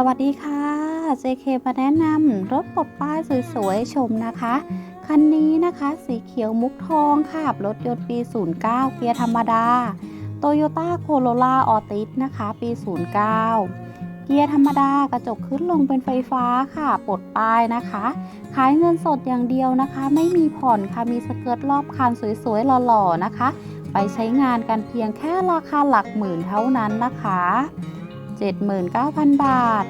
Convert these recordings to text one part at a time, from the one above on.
สวัสดีค่ะ JK มาแนะนำรถปลดป้ายสวยๆ ชมนะคะ คันนี้นะคะสีเขียวมุกทองค่ะ รถยนต์ปี 09 เกียร์ธรรมดา Toyota Corolla Altis นะคะ ปี 09 เกียร์ธรรมดากระจกขึ้นลงเป็นไฟฟ้าค่ะปลดป้ายนะคะ ขายเงินสดอย่างเดียวนะคะ ไม่มีผ่อนค่ะ มีสเกิร์ตรอบคันสวยๆ หล่อๆ นะคะ ไปใช้งานกันเพียงแค่ราคาหลักหมื่นเท่านั้นนะคะ 79,000 บาท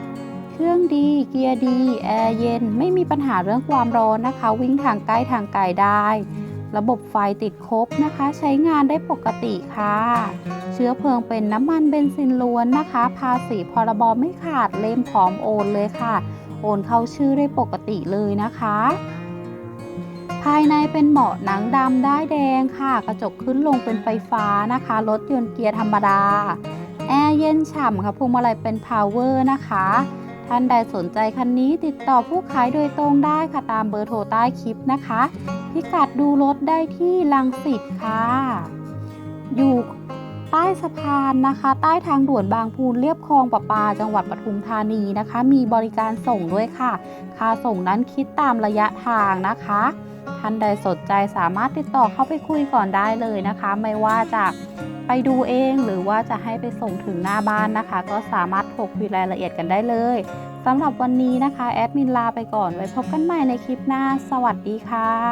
เครื่องดี เกียร์ดี แอร์เย็น ไม่มีปัญหาเรื่องความร้อนนะคะ วิ่งทางใกล้ทางไกลได้ ระบบไฟติดครบนะคะ ใช้งานได้ปกติค่ะ เชื้อเพลิงเป็นน้ำมันเบนซินล้วนนะคะ ภาษีพรบไม่ขาดเล่มพร้อมโอนเลยค่ะ โอนเข้าชื่อได้ปกติเลยนะคะภายในเป็นเบาะหนังดำได้แดงค่ะ กระจกขึ้นลงเป็นไฟฟ้านะคะ รถยนต์เกียร์ธรรมดา แอร์เย็นฉ่ำค่ะพวงมาลัยเป็นพาวเวอร์นะคะ ท่านใดสนใจคันนี้ติดต่อผู้ขายโดยตรงได้ค่ะตามเบอร์โทรใต้คลิปนะคะ พิกัดดูรถได้ที่ลังสิตค่ะ อยู่ใต้สะพานนะคะ ใต้ทางด่วนบางพูนเรียบคลองประปา จังหวัดปทุมธานีนะคะ มีบริการส่งด้วยค่ะ ค่าส่งนั้นคิดตามระยะทางนะคะ ท่านใดสนใจสามารถติดต่อเข้าไปคุยก่อนได้เลยนะคะ ไม่ว่าจะ ไปดูเองหรือว่าจะให้ไปส่งถึงหน้าบ้านนะคะ ก็สามารถโทรคุยรายละเอียดกันได้เลยสำหรับวันนี้นะคะ แอดมินลาไปก่อนไว้พบกันใหม่ในคลิปหน้า สวัสดีค่ะ